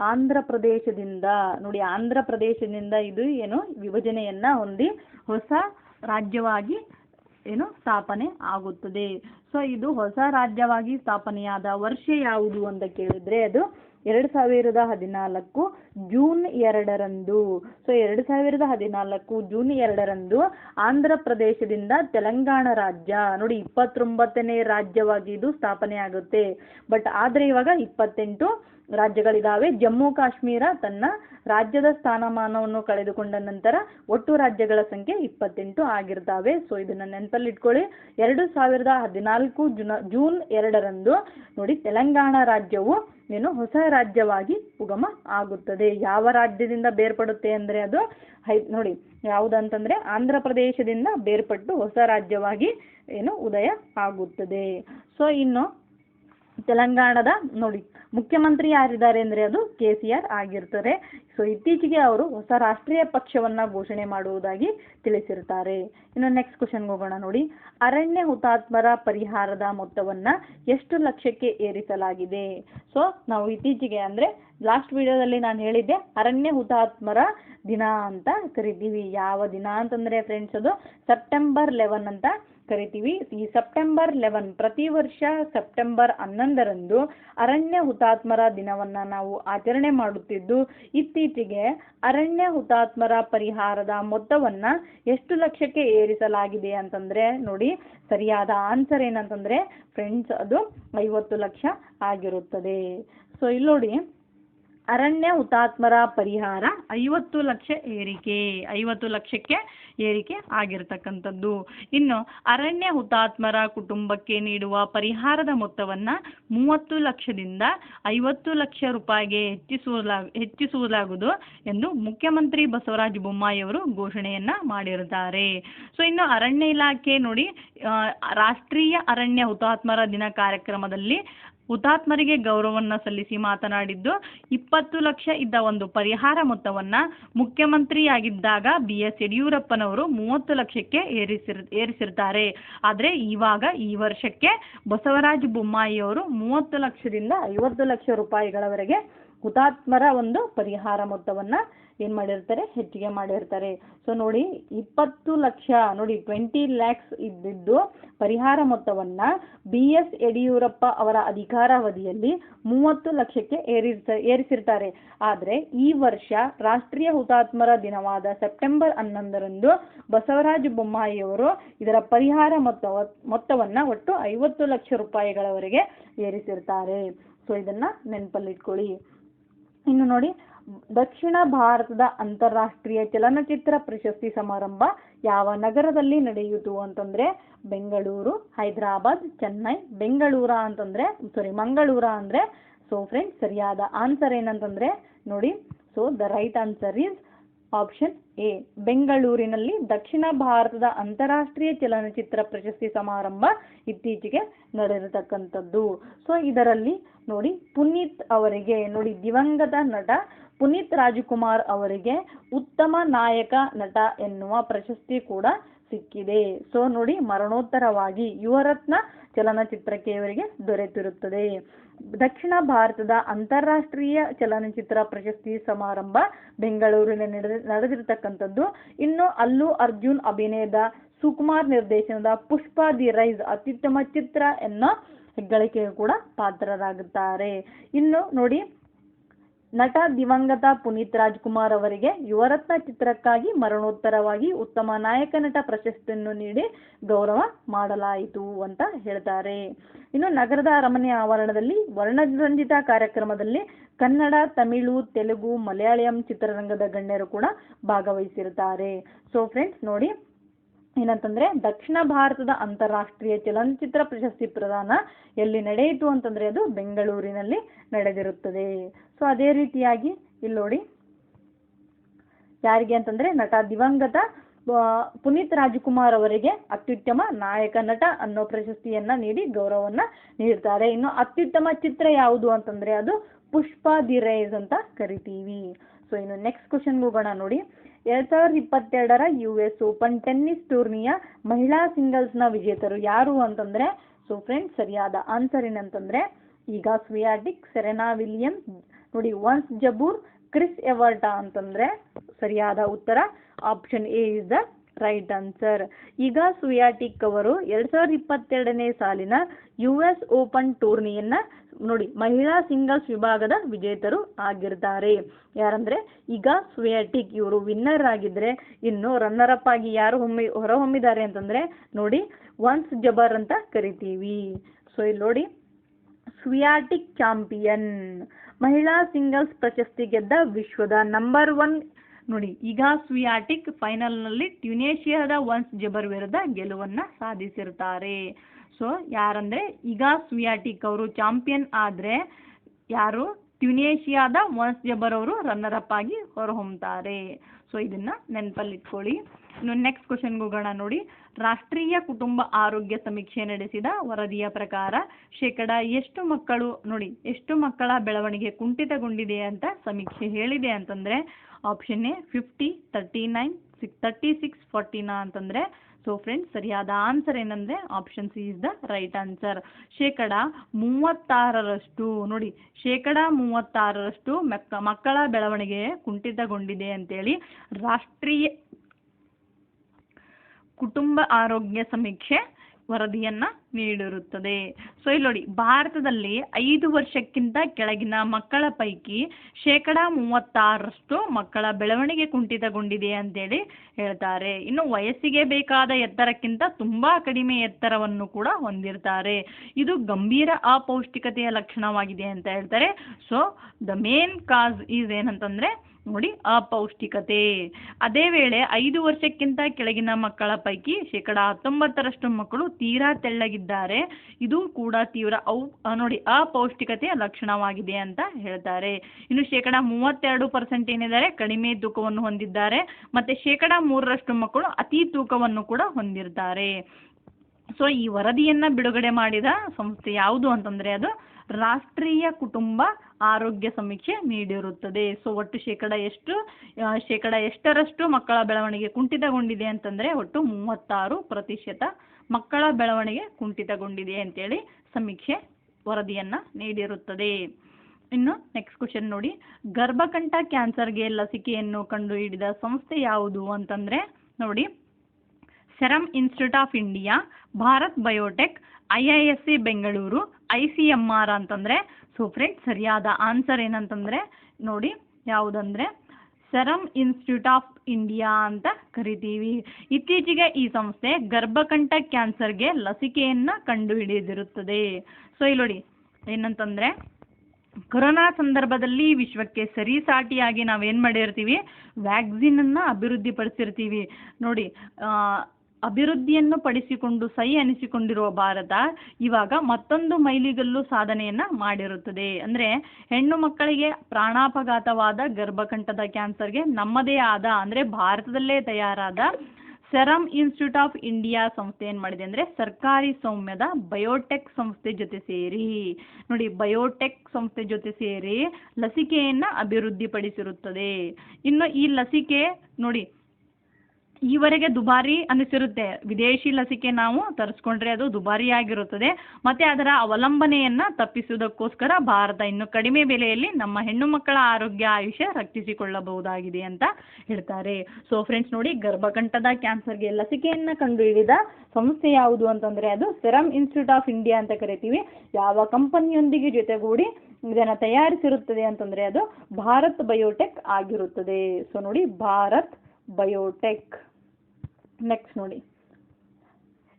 ಆಂಧ್ರ ಪ್ರದೇಶದಿಂದ ನೋಡಿ, ಆಂಧ್ರ ಪ್ರದೇಶದಿಂದ ಇದು ಏನು ವಿಭಜನೆಯನ್ನ ಹೊಂದಿ ಹೊಸ ರಾಜ್ಯವಾಗಿ ಏನು ಸ್ಥಾಪನೆ ಆಗುತ್ತದೆ. ಸೊ ಇದು ಹೊಸ ರಾಜ್ಯವಾಗಿ ಸ್ಥಾಪನೆಯಾದ ವರ್ಷ ಯಾವುದು ಅಂತ ಕೇಳಿದ್ರೆ ಅದು ಎರಡು ಸಾವಿರದ ಹದಿನಾಲ್ಕು ಜೂನ್ ಎರಡರಂದು. ಸೊ ಎರಡು ಸಾವಿರದ ಹದಿನಾಲ್ಕು ಜೂನ್ ಎರಡರಂದು ಆಂಧ್ರ ಪ್ರದೇಶದಿಂದ ತೆಲಂಗಾಣ ರಾಜ್ಯ ನೋಡಿ, ಇಪ್ಪತ್ತೊಂಬತ್ತನೇ ರಾಜ್ಯವಾಗಿ ಇದು ಸ್ಥಾಪನೆ ಆಗುತ್ತೆ ಬಟ್ ಆದರೆ ಇವಾಗ ಇಪ್ಪತ್ತೆಂಟು ರಾಜ್ಯಗಳಿದಾವೆ. ಜಮ್ಮು ಕಾಶ್ಮೀರ ತನ್ನ ರಾಜ್ಯದ ಸ್ಥಾನಮಾನವನ್ನು ಕಳೆದುಕೊಂಡ ನಂತರ ಒಟ್ಟು ರಾಜ್ಯಗಳ ಸಂಖ್ಯೆ ಇಪ್ಪತ್ತೆಂಟು ಆಗಿರ್ತಾವೆ. ಸೊ ಇದನ್ನ ನೆನಪಲ್ಲಿ ಇಟ್ಕೊಳ್ಳಿ ಎರಡು ಸಾವಿರದ ಹದಿನಾಲ್ಕು ಜುನ, ಜೂನ್ ಎರಡರಂದು ನೋಡಿ, ತೆಲಂಗಾಣ ರಾಜ್ಯವು ಏನು ಹೊಸ ರಾಜ್ಯವಾಗಿ ಉಗಮ ಆಗುತ್ತದೆ. ಯಾವ ರಾಜ್ಯದಿಂದ ಬೇರ್ಪಡುತ್ತೆ ಅಂದ್ರೆ ಅದು ಹೈ, ನೋಡಿ, ಯಾವುದಂತಂದ್ರೆ ಆಂಧ್ರ ಪ್ರದೇಶದಿಂದ ಬೇರ್ಪಟ್ಟು ಹೊಸ ರಾಜ್ಯವಾಗಿ ಏನು ಉದಯ ಆಗುತ್ತದೆ. ಸೊ ಇನ್ನು ತೆಲಂಗಾಣದ ನೋಡಿ ಮುಖ್ಯಮಂತ್ರಿ ಯಾರಿದ್ದಾರೆ ಅಂದರೆ ಅದು ಕೆ ಸಿ ಆರ್ ಆಗಿರ್ತಾರೆ ಸೊ ಇತ್ತೀಚೆಗೆ ಅವರು ಹೊಸ ರಾಷ್ಟ್ರೀಯ ಪಕ್ಷವನ್ನ ಘೋಷಣೆ ಮಾಡುವುದಾಗಿ ತಿಳಿಸಿರ್ತಾರೆ. ಇನ್ನು ನೆಕ್ಸ್ಟ್ ಕ್ವಶನ್ಗೆ ಹೋಗೋಣ ನೋಡಿ. ಅರಣ್ಯ ಹುತಾತ್ಮರ ಪರಿಹಾರದ ಮೊತ್ತವನ್ನ ಎಷ್ಟು ಲಕ್ಷಕ್ಕೆ ಏರಿಸಲಾಗಿದೆ? ಸೊ ನಾವು ಇತ್ತೀಚೆಗೆ ಅಂದ್ರೆ ಲಾಸ್ಟ್ ವಿಡಿಯೋದಲ್ಲಿ ನಾನು ಹೇಳಿದ್ದೆ, ಅರಣ್ಯ ಹುತಾತ್ಮರ ದಿನ ಅಂತ ಕರಿತೀವಿ. ಯಾವ ದಿನ ಅಂತಂದ್ರೆ ಫ್ರೆಂಡ್ಸ್ ಅದು ಸೆಪ್ಟೆಂಬರ್ ಲೆವೆನ್ ಅಂತ ಕರಿತೀವಿ. ಈ ಸೆಪ್ಟೆಂಬರ್ ಲೆವೆನ್ ಪ್ರತಿ ವರ್ಷ ಸೆಪ್ಟೆಂಬರ್ ಹನ್ನೊಂದರಂದು ಅರಣ್ಯ ಹುತಾತ್ಮರ ದಿನವನ್ನ ನಾವು ಆಚರಣೆ ಮಾಡುತ್ತಿದ್ದು, ಇತ್ತೀಚೆಗೆ ಅರಣ್ಯ ಹುತಾತ್ಮರ ಪರಿಹಾರದ ಮೊತ್ತವನ್ನ ಎಷ್ಟು ಲಕ್ಷಕ್ಕೆ ಏರಿಸಲಾಗಿದೆ ಅಂತಂದ್ರೆ ನೋಡಿ, ಸರಿಯಾದ ಆನ್ಸರ್ ಏನಂತಂದ್ರೆ ಫ್ರೆಂಡ್ಸ್ ಅದು ಐವತ್ತು ಲಕ್ಷ ಆಗಿರುತ್ತದೆ. ಸೊ ಇಲ್ಲಿ ನೋಡಿ ಅರಣ್ಯ ಹುತಾತ್ಮರ ಪರಿಹಾರ ಐವತ್ತು ಲಕ್ಷ ಏರಿಕೆ, ಐವತ್ತು ಲಕ್ಷಕ್ಕೆ ಏರಿಕೆ ಆಗಿರತಕ್ಕಂಥದ್ದು. ಇನ್ನು ಅರಣ್ಯ ಹುತಾತ್ಮರ ಕುಟುಂಬಕ್ಕೆ ನೀಡುವ ಪರಿಹಾರದ ಮೊತ್ತವನ್ನು ಮೂವತ್ತು ಲಕ್ಷದಿಂದ ಐವತ್ತು ಲಕ್ಷ ರೂಪಾಯಿಗೆ ಹೆಚ್ಚಿಸುವುದಾ ಹೆಚ್ಚಿಸುವುದಾಗುವುದು ಎಂದು ಮುಖ್ಯಮಂತ್ರಿ ಬಸವರಾಜ ಬೊಮ್ಮಾಯಿ ಅವರು ಘೋಷಣೆಯನ್ನ ಮಾಡಿರುತ್ತಾರೆ. ಸೊ ಇನ್ನು ಅರಣ್ಯ ಇಲಾಖೆ ನೋಡಿ ರಾಷ್ಟ್ರೀಯ ಅರಣ್ಯ ಹುತಾತ್ಮರ ದಿನ ಕಾರ್ಯಕ್ರಮದಲ್ಲಿ ಹುತಾತ್ಮರಿಗೆ ಗೌರವವನ್ನು ಸಲ್ಲಿಸಿ ಮಾತನಾಡಿದ್ದು ಇಪ್ಪತ್ತು ಲಕ್ಷ ಇದ್ದ ಒಂದು ಪರಿಹಾರ ಮೊತ್ತವನ್ನ ಮುಖ್ಯಮಂತ್ರಿಯಾಗಿದ್ದಾಗ ಬಿ ಎಸ್ ಯಡಿಯೂರಪ್ಪನವರು ಮೂವತ್ತು ಲಕ್ಷಕ್ಕೆ ಏರಿಸಿರ್, ಏರಿಸಿರ್ತಾರೆ. ಆದರೆ ಇವಾಗ ಈ ವರ್ಷಕ್ಕೆ ಬಸವರಾಜ ಬೊಮ್ಮಾಯಿ ಅವರು ಮೂವತ್ತು ಲಕ್ಷದಿಂದ ಐವತ್ತು ಲಕ್ಷ ರೂಪಾಯಿಗಳವರೆಗೆ ಹುತಾತ್ಮರ ಒಂದು ಪರಿಹಾರ ಮೊತ್ತವನ್ನ ಏನ್ ಮಾಡಿರ್ತಾರೆ? ಹೆಚ್ಚಿಗೆ ಮಾಡಿರ್ತಾರೆ. ಸೊ ನೋಡಿ, ಇಪ್ಪತ್ತು ಲಕ್ಷ, ನೋಡಿ ಟ್ವೆಂಟಿ ಲ್ಯಾಕ್ಸ್ ಇದ್ದಿದ್ದು ಪರಿಹಾರ ಮೊತ್ತವನ್ನ ಬಿ ಎಸ್ ಯಡಿಯೂರಪ್ಪ ಅವರ ಅಧಿಕಾರಾವಧಿಯಲ್ಲಿ ಮೂವತ್ತು ಲಕ್ಷಕ್ಕೆ ಏರಿರ್ತ, ಏರಿಸಿರ್ತಾರೆ. ಆದರೆ, ಈ ವರ್ಷ ರಾಷ್ಟ್ರೀಯ ಹುತಾತ್ಮರ ದಿನವಾದ ಸೆಪ್ಟೆಂಬರ್ ಹನ್ನೊಂದರಂದು ಬಸವರಾಜ ಬೊಮ್ಮಾಯಿಯವರು ಇದರ ಪರಿಹಾರ ಮೊತ್ತ ಮೊತ್ತವನ್ನ ಒಟ್ಟು ಐವತ್ತು ಲಕ್ಷ ರೂಪಾಯಿಗಳವರೆಗೆ ಏರಿಸಿರ್ತಾರೆ. ಸೊ ಇದನ್ನ ನೆನಪಲ್ಲಿಟ್ಕೊಳ್ಳಿ. ಇನ್ನು ನೋಡಿ ದಕ್ಷಿಣ ಭಾರತದ ಅಂತಾರಾಷ್ಟ್ರೀಯ ಚಲನಚಿತ್ರ ಪ್ರಶಸ್ತಿ ಸಮಾರಂಭ ಯಾವ ನಗರದಲ್ಲಿ ನಡೆಯಿತು ಅಂತಂದ್ರೆ ಬೆಂಗಳೂರು, ಹೈದರಾಬಾದ್, ಚೆನ್ನೈ, ಬೆಂಗಳೂರ ಅಂತಂದ್ರೆ ಸಾರಿ ಮಂಗಳೂರ ಅಂದ್ರೆ ಸೊ ಫ್ರೆಂಡ್ಸ್ ಸರಿಯಾದ ಆನ್ಸರ್ ಏನಂತಂದ್ರೆ ನೋಡಿ so the right answer is option A ಬೆಂಗಳೂರಿನಲ್ಲಿ ದಕ್ಷಿಣ ಭಾರತದ ಅಂತಾರಾಷ್ಟ್ರೀಯ ಚಲನಚಿತ್ರ ಪ್ರಶಸ್ತಿ ಸಮಾರಂಭ ಇತ್ತೀಚೆಗೆ ನಡೆದಿರತಕ್ಕಂಥದ್ದು. ಸೊ ಇದರಲ್ಲಿ ನೋಡಿ ಪುನೀತ್ ಅವರಿಗೆ ನೋಡಿ ದಿವಂಗತ ನಟ ಪುನೀತ್ ರಾಜಕುಮಾರ್ ಅವರಿಗೆ ಉತ್ತಮ ನಾಯಕ ನಟ ಎನ್ನುವ ಪ್ರಶಸ್ತಿ ಕೂಡ ಸಿಕ್ಕಿದೆ. ಸೊ ನೋಡಿ ಮರಣೋತ್ತರವಾಗಿ ಯುವರತ್ನ ಚಲನಚಿತ್ರಕ್ಕೆ ಇವರಿಗೆ ದೊರೆತಿರುತ್ತದೆ. ದಕ್ಷಿಣ ಭಾರತದ ಅಂತಾರಾಷ್ಟ್ರೀಯ ಚಲನಚಿತ್ರ ಪ್ರಶಸ್ತಿ ಸಮಾರಂಭ ಬೆಂಗಳೂರಿನಲ್ಲಿ ನಡೆದ, ನಡೆದಿರತಕ್ಕಂಥದ್ದು. ಇನ್ನು ಅಲ್ಲು ಅರ್ಜುನ್ ಅಭಿನಯದ ಸುಕುಮಾರ್ ನಿರ್ದೇಶನದ ಪುಷ್ಪ ದಿ ರೈಸ್ ಅತ್ಯುತ್ತಮ ಚಿತ್ರ ಎನ್ನೋ ಹೆಗ್ಗಳಿಕೆಗೆ ಕೂಡ ಪಾತ್ರರಾಗುತ್ತಾರೆ. ಇನ್ನು ನೋಡಿ ನಟ ದಿವಂಗತ ಪುನೀತ್ ರಾಜ್ಕುಮಾರ್ ಅವರಿಗೆ ಯುವರತ್ನ ಚಿತ್ರಕ್ಕಾಗಿ ಮರಣೋತ್ತರವಾಗಿ ಉತ್ತಮ ನಾಯಕ ನಟ ಪ್ರಶಸ್ತಿಯನ್ನು ನೀಡಿ ಗೌರವ ಮಾಡಲಾಯಿತು ಅಂತ ಹೇಳ್ತಾರೆ. ಇನ್ನು ನಗರದ ಅರಮನೆ ಆವರಣದಲ್ಲಿ ವರ್ಣರಂಜಿತ ಕಾರ್ಯಕ್ರಮದಲ್ಲಿ ಕನ್ನಡ, ತಮಿಳು, ತೆಲುಗು, ಮಲಯಾಳಂ ಚಿತ್ರರಂಗದ ಗಣ್ಯರು ಕೂಡ ಭಾಗವಹಿಸಿರುತ್ತಾರೆ. ಸೊ ಫ್ರೆಂಡ್ಸ್ ನೋಡಿ ಏನಂತಂದ್ರೆ ದಕ್ಷಿಣ ಭಾರತದ ಅಂತಾರಾಷ್ಟ್ರೀಯ ಚಲನಚಿತ್ರ ಪ್ರಶಸ್ತಿ ಪ್ರದಾನ ಎಲ್ಲಿ ನಡೆಯಿತು ಅಂತಂದ್ರೆ ಅದು ಬೆಂಗಳೂರಿನಲ್ಲಿ ನಡೆದಿರುತ್ತದೆ. ಸೊ ಅದೇ ರೀತಿಯಾಗಿ ಇಲ್ಲಿ ನೋಡಿ. ಯಾರಿಗೆ ಅಂತಂದ್ರೆ ನಟ ದಿವಂಗತ ಪುನೀತ್ ರಾಜ್ಕುಮಾರ್ ಅವರಿಗೆ ಅತ್ಯುತ್ತಮ ನಾಯಕ ನಟ ಅನ್ನೋ ಪ್ರಶಸ್ತಿಯನ್ನ ನೀಡಿ ಗೌರವವನ್ನ ನೀಡ್ತಾರೆ. ಇನ್ನು ಅತ್ಯುತ್ತಮ ಚಿತ್ರ ಯಾವುದು ಅಂತಂದ್ರೆ ಅದು ಪುಷ್ಪ ದಿ ರೈಸ್ ಅಂತ ಕರಿತೀವಿ. ಸೊ ಇನ್ನು ನೆಕ್ಸ್ಟ್ ಕ್ವಶನ್ಗೆ ಹೋಗೋಣ ನೋಡಿ. ಎರಡ್ ಸಾವಿರದ ಇಪ್ಪತ್ತೆರಡರ ಯು ಎಸ್ ಓಪನ್ ಟೆನ್ನಿಸ್ ಟೂರ್ನಿಯ ಮಹಿಳಾ ಸಿಂಗಲ್ಸ್ನ ವಿಜೇತರು ಯಾರು ಅಂತಂದ್ರೆ ಸೊ ಫ್ರೆಂಡ್ಸ್ ಸರಿಯಾದ ಆನ್ಸರ್ ಏನಂತಂದ್ರೆ, ಈಗ ಸ್ವಿಯಾಟಿಕ್ ಸೆರೆನಾ ವಿಲಿಯಮ್ಸ್ ನೋಡಿ ಒನ್ಸ್ ಜಬೂರ್ ಕ್ರಿಸ್ ಎವರ್ಟಾ ಅಂತಂದ್ರೆ ಸರಿಯಾದ ಉತ್ತರ option A is the right answer ಈಗ ಸುಯಾಟಿಕ್ ಅವರು ಎರಡ್ ಸಾವಿರದ ಇಪ್ಪತ್ತೆರಡನೇ ಸಾಲಿನ ಯು ಎಸ್ ಓಪನ್ ಟೂರ್ನಿಯನ್ನ ನೋಡಿ, ಮಹಿಳಾ ಸಿಂಗಲ್ಸ್ ವಿಭಾಗದ ವಿಜೇತರು ಆಗಿರ್ತಾರೆ. ಯಾರಂದ್ರೆ, ಈಗ ಸುಯಾಟಿಕ್ ಇವರು ವಿನ್ನರ್ ಆಗಿದ್ರೆ, ಇನ್ನು ರನ್ನರ್ ಅಪ್ ಆಗಿ ಯಾರು ಹೊಮ್ಮಿ, ಹೊರಹೊಮ್ಮಿದ್ದಾರೆ ಅಂತಂದ್ರೆ, ನೋಡಿ ಒನ್ಸ್ ಜಬರ್ ಅಂತ ಕರಿತೀವಿ. ಸೊ ಇಲ್ಲಿ ನೋಡಿ ಸ್ವಿಯಾಟಿಕ್ ಚಾಂಪಿಯನ್. ಮಹಿಳಾ ಸಿಂಗಲ್ಸ್ ಪ್ರಶಸ್ತಿ ಗೆದ್ದ ವಿಶ್ವದ ನಂಬರ್ ಒನ್ ನೋಡಿ. ಈಗ ಸ್ವಿಯಾಟಿಕ್ ಫೈನಲ್ನಲ್ಲಿ ಟ್ಯುನೇಷಿಯಾದ ವನ್ಸ್ ಜಬರ್ ವಿರುದ್ಧ ಗೆಲುವನ್ನ ಸಾಧಿಸಿರ್ತಾರೆ ಸೊ ಯಾರಂದ್ರೆ ಈಗ ಸ್ವಿಯಾಟಿಕ್ ಅವರು ಚಾಂಪಿಯನ್ ಆದ್ರೆ ಯಾರು? ಟ್ಯುನೇಷಿಯಾದ ವನ್ಸ್ ಜಬರ್ ಅವರು ರನ್ನರ್ ಅಪ್ ಆಗಿ ಹೊರಹೊಮ್ಮುತ್ತಾರೆ ಸೊ ಇದನ್ನ ನೆನಪಲ್ಲಿಟ್ಕೊಳ್ಳಿ. ಇನ್ನು ನೆಕ್ಸ್ಟ್ ಕ್ವಶನ್ಗೆ ಹೋಗೋಣ ನೋಡಿ. ರಾಷ್ಟ್ರೀಯ ಕುಟುಂಬ ಆರೋಗ್ಯ ಸಮೀಕ್ಷೆ ನಡೆಸಿದ ವರದಿಯ ಪ್ರಕಾರ, ಶೇಕಡ ಎಷ್ಟು ಮಕ್ಕಳು ನೋಡಿ, ಎಷ್ಟು ಮಕ್ಕಳ ಬೆಳವಣಿಗೆ ಕುಂಠಿತಗೊಂಡಿದೆ ಅಂತ ಸಮೀಕ್ಷೆ ಹೇಳಿದೆ ಅಂತಂದ್ರೆ option A fifty thirty nine six thirty six ಫಾರ್ಟಿನಾ ಅಂತಂದ್ರೆ ಸೊ ಫ್ರೆಂಡ್ಸ್ ಸರಿಯಾದ ಆನ್ಸರ್ ಏನಂದ್ರೆ option C is the right answer ಶೇಕಡ ಮೂವತ್ತಾರರಷ್ಟು ನೋಡಿ, ಶೇಕಡ ಮೂವತ್ತಾರರಷ್ಟು ಮಕ್ಕ ಮಕ್ಕಳ ಬೆಳವಣಿಗೆ ಕುಂಠಿತಗೊಂಡಿದೆ ಅಂತೇಳಿ ರಾಷ್ಟ್ರೀಯ ಕುಟುಂಬ ಆರೋಗ್ಯ ಸಮೀಕ್ಷೆ ವರದಿಯನ್ನ ನೀಡಿರುತ್ತದೆ. ಸೊ ಇಲ್ಲಿ ನೋಡಿ, ಭಾರತದಲ್ಲಿ ಐದು ವರ್ಷಕ್ಕಿಂತ ಕೆಳಗಿನ ಮಕ್ಕಳ ಪೈಕಿ ಶೇಕಡ ಮೂವತ್ತಾರರಷ್ಟು ಮಕ್ಕಳ ಬೆಳವಣಿಗೆ ಕುಂಠಿತಗೊಂಡಿದೆ ಅಂತೇಳಿ ಹೇಳ್ತಾರೆ. ಇನ್ನು ವಯಸ್ಸಿಗೆ ಬೇಕಾದ ಎತ್ತರಕ್ಕಿಂತ ತುಂಬಾ ಕಡಿಮೆ ಎತ್ತರವನ್ನು ಕೂಡ ಹೊಂದಿರ್ತಾರೆ. ಇದು ಗಂಭೀರ ಅಪೌಷ್ಟಿಕತೆಯ ಲಕ್ಷಣವಾಗಿದೆ ಅಂತ ಹೇಳ್ತಾರೆ. So the main cause is ಏನಂತಂದ್ರೆ ನೋಡಿ ಅಪೌಷ್ಟಿಕತೆ. ಅದೇ ವೇಳೆ ಐದು ವರ್ಷಕ್ಕಿಂತ ಕೆಳಗಿನ ಮಕ್ಕಳ ಪೈಕಿ ಶೇಕಡ ಹತ್ತೊಂಬತ್ತರಷ್ಟು ಮಕ್ಕಳು ತೀರಾ ತೆಳ್ಳಗಿದ್ದಾರೆ. ಇದು ಕೂಡ ತೀವ್ರ ಔ ನೋಡಿ ಅಪೌಷ್ಟಿಕತೆಯ ಲಕ್ಷಣವಾಗಿದೆ ಅಂತ ಹೇಳ್ತಾರೆ. ಇನ್ನು ಶೇಕಡ ಮೂವತ್ತೆರಡು ಪರ್ಸೆಂಟ್ ಏನಿದ್ದಾರೆ ಕಡಿಮೆ ತೂಕವನ್ನು ಹೊಂದಿದ್ದಾರೆ. ಮತ್ತೆ ಶೇಕಡ ಮೂರರಷ್ಟು ಮಕ್ಕಳು ಅತಿ ತೂಕವನ್ನು ಕೂಡ ಹೊಂದಿರ್ತಾರೆ. ಸೊ, ಈ ವರದಿಯನ್ನ ಬಿಡುಗಡೆ ಮಾಡಿದ ಸಂಸ್ಥೆ ಯಾವುದು ಅಂತಂದ್ರೆ ಅದು ರಾಷ್ಟ್ರೀಯ ಕುಟುಂಬ ಆರೋಗ್ಯ ಸಮೀಕ್ಷೆ ನೀಡಿರುತ್ತದೆ. ಸೊ ಒಟ್ಟು ಶೇಕಡ ಎಷ್ಟು ಶೇಕಡ ಎಷ್ಟರಷ್ಟು ಮಕ್ಕಳ ಬೆಳವಣಿಗೆ ಕುಂಠಿತಗೊಂಡಿದೆ ಅಂತಂದ್ರೆ ಒಟ್ಟು ಮೂವತ್ತಾರು ಪ್ರತಿಶತ ಮಕ್ಕಳ ಬೆಳವಣಿಗೆ ಕುಂಠಿತಗೊಂಡಿದೆ ಅಂತೇಳಿ ಸಮೀಕ್ಷೆ ವರದಿಯನ್ನ ನೀಡಿರುತ್ತದೆ. ಇನ್ನು ನೆಕ್ಸ್ಟ್ ಕ್ವಶನ್ ನೋಡಿ. ಗರ್ಭಕಂಠ ಕ್ಯಾನ್ಸರ್ಗೆ ಲಸಿಕೆಯನ್ನು ಕಂಡುಹಿಡಿದ ಸಂಸ್ಥೆ ಯಾವುದು ಅಂತಂದ್ರೆ ನೋಡಿ. Serum Institute of India, Bharat Biotech, I I S C Bengaluru I C M R ಅಂತಂದರೆ, ಸೊ ಫ್ರೆಂಡ್ ಸರಿಯಾದ ಆನ್ಸರ್ ಏನಂತಂದರೆ, ನೋಡಿ ಯಾವುದಂದರೆ ಸೆರಮ್ ಇನ್ಸ್ಟಿಟ್ಯೂಟ್ ಆಫ್ ಇಂಡಿಯಾ ಅಂತ ಕರಿತೀವಿ. ಇತ್ತೀಚೆಗೆ ಈ ಸಂಸ್ಥೆ ಗರ್ಭಕಂಠ ಕ್ಯಾನ್ಸರ್ಗೆ ಲಸಿಕೆಯನ್ನು ಕಂಡುಹಿಡಿದಿರುತ್ತದೆ. ಸೊ ಇಲ್ಲಿ ನೋಡಿ, ಏನಂತಂದರೆ, ಕೊರೋನಾ ಸಂದರ್ಭದಲ್ಲಿ ವಿಶ್ವಕ್ಕೆ ಸರಿಸಾಟಿಯಾಗಿ ನಾವೇನು ಮಾಡಿರ್ತೀವಿ ವ್ಯಾಕ್ಸಿನನ್ನು ಅಭಿವೃದ್ಧಿಪಡಿಸಿರ್ತೀವಿ. ನೋಡಿ ಅಭಿವೃದ್ಧಿಯನ್ನು ಪಡಿಸಿಕೊಂಡು ಸೈ ಅನಿಸಿಕೊಂಡಿರುವ ಭಾರತ ಇವಾಗ ಮತ್ತೊಂದು ಮೈಲಿಗಲ್ಲು ಸಾಧನೆಯನ್ನ ಮಾಡಿರುತ್ತದೆ. ಅಂದ್ರೆ ಹೆಣ್ಣು ಮಕ್ಕಳಿಗೆ ಪ್ರಾಣಾಪಘಾತವಾದ ಗರ್ಭಕಂಠದ ಕ್ಯಾನ್ಸರ್ಗೆ ನಮ್ಮದೇ ಆದ, ಅಂದ್ರೆ ಭಾರತದಲ್ಲೇ ತಯಾರಾದ ಸೆರಮ್ ಇನ್ಸ್ಟಿಟ್ಯೂಟ್ ಆಫ್ ಇಂಡಿಯಾ ಸಂಸ್ಥೆ ಏನು ಮಾಡಿದೆ ಅಂದರೆ ಸರ್ಕಾರಿ ಸೌಮ್ಯದ ಬಯೋಟೆಕ್ ಸಂಸ್ಥೆ ಜೊತೆ ಸೇರಿ. ನೋಡಿ, ಬಯೋಟೆಕ್ ಸಂಸ್ಥೆ ಜೊತೆ ಸೇರಿ ಲಸಿಕೆಯನ್ನು ಅಭಿವೃದ್ಧಿಪಡಿಸಿರುತ್ತದೆ. ಇನ್ನು ಈ ಲಸಿಕೆ ನೋಡಿ ಈವರೆಗೆ ದುಬಾರಿ ಅನ್ನಿಸಿರುತ್ತೆ. ವಿದೇಶಿ ಲಸಿಕೆ ನಾವು ತರಿಸ್ಕೊಂಡ್ರೆ ಅದು ದುಬಾರಿ ಆಗಿರುತ್ತದೆ. ಮತ್ತೆ ಅದರ ಅವಲಂಬನೆಯನ್ನ ತಪ್ಪಿಸುವುದಕ್ಕೋಸ್ಕರ ಭಾರತ ಇನ್ನು ಕಡಿಮೆ ಬೆಲೆಯಲ್ಲಿ ನಮ್ಮ ಹೆಣ್ಣು ಮಕ್ಕಳ ಆರೋಗ್ಯ ಆಯುಷ್ಯ ರಕ್ಷಿಸಿಕೊಳ್ಳಬಹುದಾಗಿದೆ ಅಂತ ಹೇಳ್ತಾರೆ. ಸೊ ಫ್ರೆಂಡ್ಸ್ ನೋಡಿ, ಗರ್ಭಕಂಠದ ಕ್ಯಾನ್ಸರ್ಗೆ ಲಸಿಕೆಯನ್ನ ಕಂಡುಹಿಡಿದ ಸಂಸ್ಥೆ ಯಾವುದು ಅಂತಂದ್ರೆ ಅದು ಸೆರಮ್ ಇನ್ಸ್ಟಿಟ್ಯೂಟ್ ಆಫ್ ಇಂಡಿಯಾ ಅಂತ ಕರಿತೀವಿ. ಯಾವ ಕಂಪನಿಯೊಂದಿಗೆ ಜೊತೆಗೂಡಿ ಇದನ್ನ ತಯಾರಿಸಿರುತ್ತದೆ ಅಂತಂದ್ರೆ ಅದು ಭಾರತ್ ಬಯೋಟೆಕ್ ಆಗಿರುತ್ತದೆ. ಸೊ ನೋಡಿ, ಭಾರತ್ ಬಯೋಟೆಕ್ ನೆಕ್ಸ್ಟ್ ನೋಡಿ.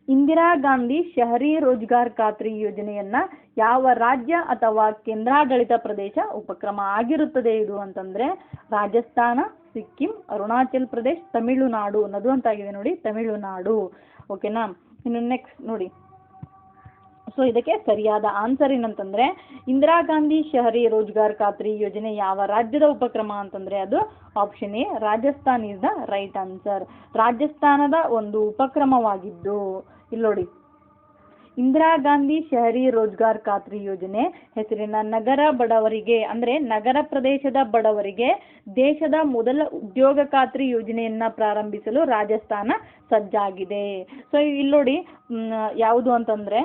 ಇಂದಿರಾ ಗಾಂಧಿ ಶಹರಿ ರೋಜ್ಗಾರ್ ಖಾತ್ರಿ ಯೋಜನೆಯನ್ನ ಯಾವ ರಾಜ್ಯ ಅಥವಾ ಕೇಂದ್ರಾಡಳಿತ ಪ್ರದೇಶ ಉಪಕ್ರಮ ಆಗಿರುತ್ತದೆ ಇದು ಅಂತಂದ್ರೆ ರಾಜಸ್ಥಾನ, ಸಿಕ್ಕಿಂ, ಅರುಣಾಚಲ್ ಪ್ರದೇಶ್, ತಮಿಳುನಾಡು ಅನ್ನೋದು ಅಂತಾಗಿದೆ ನೋಡಿ, ತಮಿಳುನಾಡು. ಓಕೆನಾ ಇನ್ನು ನೆಕ್ಸ್ಟ್ ನೋಡಿ. ಸೊ ಇದಕ್ಕೆ ಸರಿಯಾದ ಆನ್ಸರ್ ಏನಂತಂದ್ರೆ, ಇಂದಿರಾ ಗಾಂಧಿ ಶಹರಿ ರೋಜ್ಗಾರ್ ಖಾತ್ರಿ ಯೋಜನೆ ಯಾವ ರಾಜ್ಯದ ಉಪಕ್ರಮ ಅಂತಂದ್ರೆ ಅದು option A Rajasthan is the right answer ರಾಜಸ್ಥಾನದ ಒಂದು ಉಪಕ್ರಮವಾಗಿದ್ದು ಇಲ್ಲಿ ನೋಡಿ. ಇಂದಿರಾ ಗಾಂಧಿ ಶಹರಿ ರೋಜ್ಗಾರ್ ಖಾತ್ರಿ ಯೋಜನೆ ಹೆಸರಿನ ನಗರ ಬಡವರಿಗೆ, ಅಂದ್ರೆ ನಗರ ಪ್ರದೇಶದ ಬಡವರಿಗೆ ದೇಶದ ಮೊದಲ ಉದ್ಯೋಗ ಖಾತ್ರಿ ಯೋಜನೆಯನ್ನ ಪ್ರಾರಂಭಿಸಲು ರಾಜಸ್ಥಾನ ಸಜ್ಜಾಗಿದೆ. ಸೊ ಇಲ್ಲಿ ನೋಡಿ ಯಾವುದು ಅಂತಂದ್ರೆ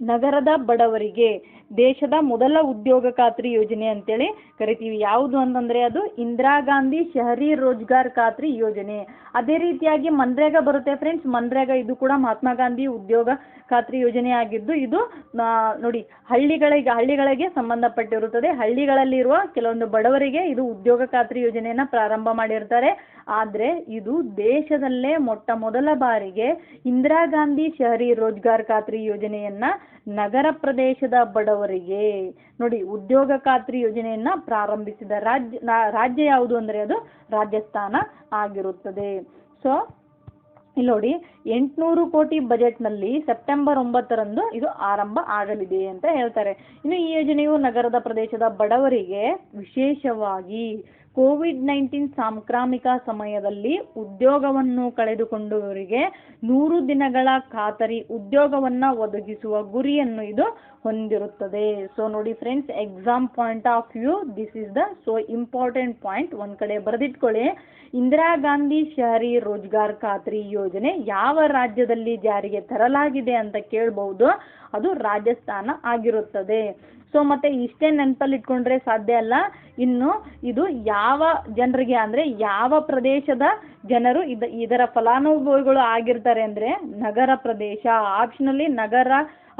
ನಗರದ ಬಡವರಿಗೆ ದೇಶದ ಮೊದಲ ಉದ್ಯೋಗ ಖಾತ್ರಿ ಯೋಜನೆ ಅಂತೇಳಿ ಕರಿತೀವಿ. ಯಾವುದು ಅಂತಂದ್ರೆ ಅದು ಇಂದಿರಾ ಗಾಂಧಿ ಶಹರಿ ರೋಜ್ಗಾರ್ ಖಾತ್ರಿ ಯೋಜನೆ. ಅದೇ ರೀತಿಯಾಗಿ ಮನ್ರೇಗಾ ಬರುತ್ತೆ ಫ್ರೆಂಡ್ಸ್ ಮನ್ರೇಗಾ ಇದು ಕೂಡ ಮಹಾತ್ಮ ಗಾಂಧಿ ಉದ್ಯೋಗ ಖಾತ್ರಿ ಯೋಜನೆ ಆಗಿದ್ದು ಇದು ನೋಡಿ ಹಳ್ಳಿಗಳಿಗೆ ಹಳ್ಳಿಗಳಿಗೆ ಸಂಬಂಧಪಟ್ಟಿರುತ್ತದೆ. ಹಳ್ಳಿಗಳಲ್ಲಿರುವ ಕೆಲವೊಂದು ಬಡವರಿಗೆ ಇದು ಉದ್ಯೋಗ ಖಾತ್ರಿ ಯೋಜನೆಯನ್ನ ಪ್ರಾರಂಭ ಮಾಡಿರ್ತಾರೆ. ಆದ್ರೆ ಇದು ದೇಶದಲ್ಲೇ ಮೊಟ್ಟ ಮೊದಲ ಬಾರಿಗೆ ಇಂದಿರಾ ಗಾಂಧಿ ಶಹರಿ ರೋಜ್ಗಾರ್ ಖಾತ್ರಿ ಯೋಜನೆಯನ್ನ ನಗರ ಪ್ರದೇಶದ ಬಡವರಿಗೆ ನೋಡಿ ಉದ್ಯೋಗ ಖಾತ್ರಿ ಯೋಜನೆಯನ್ನ ಪ್ರಾರಂಭಿಸಿದ ರಾಜ್ಯ ರಾಜ್ಯ ಯಾವುದು ಅಂದ್ರೆ ಅದು ರಾಜಸ್ಥಾನ ಆಗಿರುತ್ತದೆ. ಸೊ ಇಲ್ಲಿ ನೋಡಿ ಎಂಟುನೂರು ಕೋಟಿ ಬಜೆಟ್ನಲ್ಲಿ ಸೆಪ್ಟೆಂಬರ್ ಒಂಬತ್ತರಂದು ಇದು ಆರಂಭ ಆಗಲಿದೆ ಅಂತ ಹೇಳ್ತಾರೆ. ಇನ್ನು ಈ ಯೋಜನೆಯು ನಗರದ ಪ್ರದೇಶದ ಬಡವರಿಗೆ ವಿಶೇಷವಾಗಿ ಕೋವಿಡ್ ನೈನ್ಟೀನ್ ಸಾಂಕ್ರಾಮಿಕ ಸಮಯದಲ್ಲಿ ಉದ್ಯೋಗವನ್ನು ಕಳೆದುಕೊಂಡವರಿಗೆ ನೂರು ದಿನಗಳ ಖಾತರಿ ಉದ್ಯೋಗವನ್ನ ಒದಗಿಸುವ ಗುರಿಯನ್ನು ಇದು ಹೊಂದಿರುತ್ತದೆ. ಸೊ ನೋಡಿ friends exam point of view this is the so important point ಒಂದು ಕಡೆ ಬರೆದಿಟ್ಕೊಳ್ಳಿ. ಇಂದಿರಾ ಗಾಂಧಿ ಶಹರಿ ರೋಜ್ಗಾರ್ ಖಾತ್ರಿ ಯೋಜನೆ ಯಾವ ರಾಜ್ಯದಲ್ಲಿ ಜಾರಿಗೆ ತರಲಾಗಿದೆ ಅಂತ ಕೇಳಬಹುದು ಅದು ರಾಜಸ್ಥಾನ ಆಗಿರುತ್ತದೆ. ಸೊ ಮತ್ತೆ ಇಷ್ಟೇ ನೆನಪಲ್ಲಿ ಇಟ್ಕೊಂಡ್ರೆ ಸಾಧ್ಯ ಅಲ್ಲ. ಇನ್ನು ಇದು ಯಾವ ಜನರಿಗೆ ಅಂದರೆ ಯಾವ ಪ್ರದೇಶದ ಜನರು ಇದ, ಇದರ ಫಲಾನುಭವಿಗಳು ಆಗಿರ್ತಾರೆ ಅಂದರೆ ನಗರ ಪ್ರದೇಶ. ಆಪ್ಷನಲ್ಲಿ ನಗರ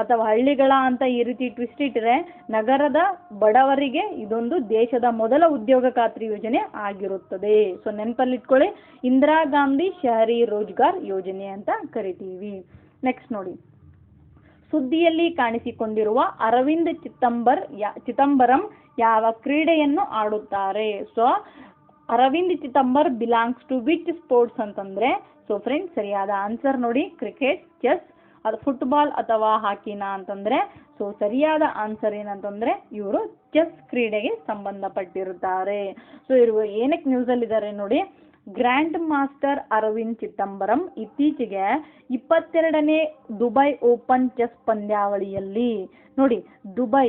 ಅಥವಾ ಹಳ್ಳಿಗಳ ಅಂತ ಈ ರೀತಿ ಟ್ವಿಸ್ಟ್ ಇಟ್ಟರೆ ನಗರದ ಬಡವರಿಗೆ ಇದೊಂದು ದೇಶದ ಮೊದಲ ಉದ್ಯೋಗ ಖಾತ್ರಿ ಯೋಜನೆ ಆಗಿರುತ್ತದೆ. ಸೊ ನೆನಪಲ್ಲಿ ಇಟ್ಕೊಳ್ಳಿ ಇಂದಿರಾ ಗಾಂಧಿ ಶಹರಿ ರೋಜ್ಗಾರ್ ಯೋಜನೆ ಅಂತ ಕರಿತೀವಿ. ನೆಕ್ಸ್ಟ್ ನೋಡಿ. ಸುದ್ದಿಯಲ್ಲಿ ಕಾಣಿಸಿಕೊಂಡಿರುವ ಅರವಿಂದ್ ಚಿತ್ತಂಬರ್ ಯಾ, ಚಿದಂಬರಂ ಯಾವ ಕ್ರೀಡೆಯನ್ನು ಆಡುತ್ತಾರೆ? So Arvind Chidambaram belongs to which sports ಅಂತಂದ್ರೆ ಸೊ ಫ್ರೆಂಡ್ಸ್ ಸರಿಯಾದ ಆನ್ಸರ್ ನೋಡಿ. ಕ್ರಿಕೆಟ್ ಚೆಸ್ ಅದು ಫುಟ್ಬಾಲ್ ಅಥವಾ ಹಾಕಿನಾ ಅಂತಂದ್ರೆ ಸೊ ಸರಿಯಾದ ಆನ್ಸರ್ ಏನಂತಂದ್ರೆ, ಇವರು ಚೆಸ್ ಕ್ರೀಡೆಗೆ ಸಂಬಂಧಪಟ್ಟಿರುತ್ತಾರೆ. ಸೊ ಇವರು ಏನಕ್ಕೆ ನ್ಯೂಸಲ್ಲಿದ್ದಾರೆ ನೋಡಿ. ಗ್ರ್ಯಾಂಡ್ ಮಾಸ್ಟರ್ ಅರವಿಂದ್ ಚಿದಂಬರಂ ಇತ್ತೀಚೆಗೆ ಇಪ್ಪತ್ತೆರಡನೇ ದುಬೈ ಓಪನ್ ಚೆಸ್ ಪಂದ್ಯಾವಳಿಯಲ್ಲಿ ನೋಡಿ ದುಬೈ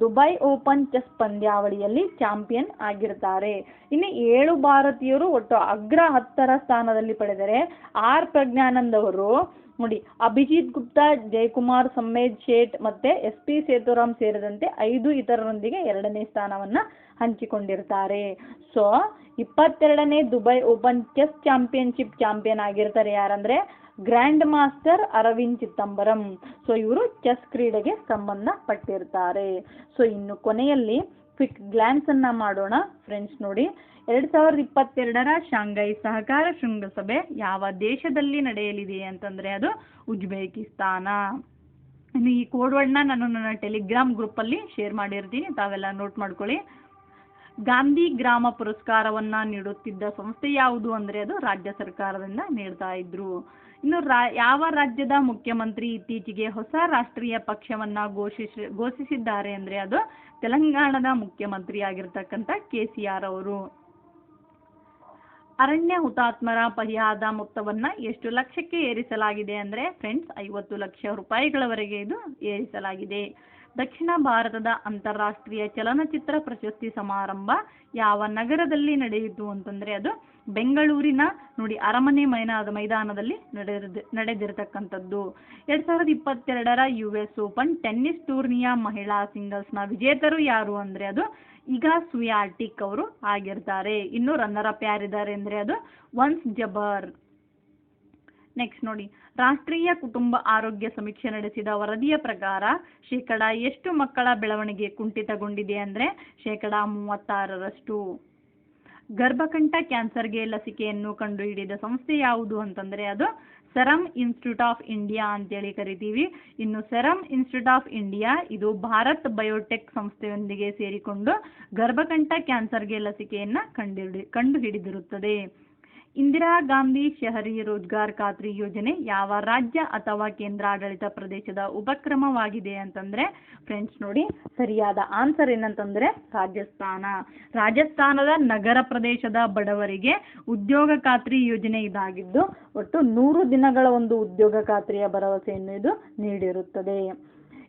ದುಬೈ ಓಪನ್ ಚೆಸ್ ಪಂದ್ಯಾವಳಿಯಲ್ಲಿ ಚಾಂಪಿಯನ್ ಆಗಿರ್ತಾರೆ. ಇನ್ನು ಏಳು ಭಾರತೀಯರು ಒಟ್ಟು ಅಗ್ರ ಹತ್ತರ ಸ್ಥಾನದಲ್ಲಿ ಪಡೆದರೆ ಆರ್ ಪ್ರಜ್ಞಾನಂದ್ ಅವರು ನೋಡಿ, ಅಭಿಜಿತ್ ಗುಪ್ತಾ, ಜಯಕುಮಾರ್, ಸಮ್ಮೇದ್ ಶೇಟ್ ಮತ್ತೆ ಎಸ್ ಪಿ ಸೇತುರಾಮ್ ಸೇರಿದಂತೆ ಐದು ಇತರರೊಂದಿಗೆ ಎರಡನೇ ಸ್ಥಾನವನ್ನ ಹಂಚಿಕೊಂಡಿರ್ತಾರೆ. ಸೊ, ಇಪ್ಪತ್ತೆರಡನೇ Dubai open chess championship champion ಆಗಿರ್ತಾರೆ ಯಾರಂದ್ರೆ grand master Arvind Chidambaram. So, ಇವರು ಚೆಸ್ ಕ್ರೀಡೆಗೆ ಸಂಬಂಧಪಟ್ಟಿರ್ತಾರೆ. ಸೊ, ಇನ್ನು ಕೊನೆಯಲ್ಲಿ ಕ್ವಿಕ್ ಗ್ಲಾನ್ಸ್ ಅನ್ನ ಮಾಡೋಣ ಫ್ರೆಂಡ್ಸ್ ನೋಡಿ. ಎರಡ್ ಸಾವಿರದ ಇಪ್ಪತ್ತೆರಡರ ಶಾಂಘೈ ಸಹಕಾರ ಶೃಂಗಸಭೆ ಯಾವ ದೇಶದಲ್ಲಿ ನಡೆಯಲಿದೆ ಅಂತಂದ್ರೆ ಅದು ಉಜ್ಬೇಕಿಸ್ತಾನ. ಇನ್ನು ಈ ಕೋಡ್ ವರ್ಡ್ನ ನಾನು ನನ್ನ ಟೆಲಿಗ್ರಾಮ್ ಗ್ರೂಪಲ್ಲಿ ಶೇರ್ ಮಾಡಿರ್ತೀನಿ. ತಾವೆಲ್ಲ ನೋಟ್ ಮಾಡ್ಕೊಳ್ಳಿ. ಗಾಂಧಿ ಗ್ರಾಮ ಪುರಸ್ಕಾರವನ್ನ ನೀಡುತ್ತಿದ್ದ ಸಂಸ್ಥೆ ಯಾವುದು ಅಂದ್ರೆ ಅದು ರಾಜ್ಯ ಸರ್ಕಾರದಿಂದ ನೀಡ್ತಾ ಇದ್ರು. ಇನ್ನು ರಾ, ಯಾವ ರಾಜ್ಯದ ಮುಖ್ಯಮಂತ್ರಿ ಇತ್ತೀಚೆಗೆ ಹೊಸ ರಾಷ್ಟ್ರೀಯ ಪಕ್ಷವನ್ನ ಘೋಷಿಸಿ, ಘೋಷಿಸಿದ್ದಾರೆ ಅಂದ್ರೆ ಅದು ತೆಲಂಗಾಣದ ಮುಖ್ಯಮಂತ್ರಿ ಆಗಿರ್ತಕ್ಕಂಥ ಕೆ ಸಿ ಆರ್ ಅವರು. ಅರಣ್ಯ ಹುತಾತ್ಮರ ಪರಿಹಾರದ ಮೊತ್ತವನ್ನ ಎಷ್ಟು ಲಕ್ಷಕ್ಕೆ ಏರಿಸಲಾಗಿದೆ ಅಂದ್ರೆ ಫ್ರೆಂಡ್ಸ್ ಐವತ್ತು ಲಕ್ಷ ರೂಪಾಯಿಗಳವರೆಗೆ ಇದು ಏರಿಸಲಾಗಿದೆ. ದಕ್ಷಿಣ ಭಾರತದ ಅಂತಾರಾಷ್ಟ್ರೀಯ ಚಲನಚಿತ್ರ ಪ್ರಶಸ್ತಿ ಸಮಾರಂಭ ಯಾವ ನಗರದಲ್ಲಿ ನಡೆಯಿತು ಅಂತಂದ್ರೆ ಅದು ಬೆಂಗಳೂರಿನ ನೋಡಿ ಅರಮನೆ ಮೈನಾದ ಮೈದಾನದಲ್ಲಿ ನಡೆದ ನಡೆದಿರತಕ್ಕಂಥದ್ದು. ಎರಡ್ ಸಾವಿರದ ಇಪ್ಪತ್ತೆರಡರ ಯು ಎಸ್ ಓಪನ್ ಟೆನ್ನಿಸ್ ಟೂರ್ನಿಯ ಮಹಿಳಾ ಸಿಂಗಲ್ಸ್ನ ವಿಜೇತರು ಯಾರು ಅಂದ್ರೆ ಅದು ಈಗ ಸುಯಾಟಿಕ್ ಅವರು ಆಗಿರ್ತಾರೆ. ಇನ್ನು ರನ್ನರ್ ಅಪ್ ಯಾರಿದ್ದಾರೆ ಅಂದ್ರೆ ಅದು ವನ್ಸ್ ಜಬರ್ ನೆಕ್ಸ್ಟ್ ನೋಡಿ, ರಾಷ್ಟ್ರೀಯ ಕುಟುಂಬ ಆರೋಗ್ಯ ಸಮೀಕ್ಷೆ ನಡೆಸಿದ ವರದಿಯ ಪ್ರಕಾರ ಶೇಕಡ ಎಷ್ಟು ಮಕ್ಕಳ ಬೆಳವಣಿಗೆ ಕುಂಠಿತಗೊಂಡಿದೆ ಅಂದ್ರೆ ಶೇಕಡ ಮೂವತ್ತಾರರಷ್ಟು. ಗರ್ಭಕಂಠ ಕ್ಯಾನ್ಸರ್ಗೆ ಲಸಿಕೆಯನ್ನು ಕಂಡುಹಿಡಿದ ಸಂಸ್ಥೆ ಯಾವುದು ಅಂತಂದ್ರೆ ಅದು ಸೆರಮ್ ಇನ್ಸ್ಟಿಟ್ಯೂಟ್ ಆಫ್ ಇಂಡಿಯಾ ಅಂತೇಳಿ ಕರಿತೀವಿ. ಇನ್ನು ಸೆರಮ್ ಇನ್ಸ್ಟಿಟ್ಯೂಟ್ ಆಫ್ ಇಂಡಿಯಾ ಇದು ಭಾರತ್ ಬಯೋಟೆಕ್ ಸಂಸ್ಥೆಯೊಂದಿಗೆ ಸೇರಿಕೊಂಡು ಗರ್ಭಕಂಠ ಕ್ಯಾನ್ಸರ್ಗೆ ಲಸಿಕೆಯನ್ನು ಕಂಡುಹಿಡಿ, ಕಂಡುಹಿಡಿದಿರುತ್ತದೆ. ಇಂದಿರಾ ಗಾಂಧಿ ಶಹರಿ ರೋಜ್ಗಾರ್ ಖಾತ್ರಿ ಯೋಜನೆ ಯಾವ ರಾಜ್ಯ ಅಥವಾ ಕೇಂದ್ರಾಡಳಿತ ಪ್ರದೇಶದ ಉಪಕ್ರಮವಾಗಿದೆ ಅಂತಂದ್ರೆ ಫ್ರೆಂಡ್ಸ್ ನೋಡಿ ಸರಿಯಾದ ಆನ್ಸರ್ ಏನಂತಂದ್ರೆ ರಾಜಸ್ಥಾನ. ರಾಜಸ್ಥಾನದ ನಗರ ಪ್ರದೇಶದ ಬಡವರಿಗೆ ಉದ್ಯೋಗ ಖಾತ್ರಿ ಯೋಜನೆ ಇದಾಗಿದ್ದು, ಒಟ್ಟು ನೂರು ದಿನಗಳ ಒಂದು ಉದ್ಯೋಗ ಖಾತ್ರಿಯ ಭರವಸೆಯನ್ನು ಇದು ನೀಡಿರುತ್ತದೆ.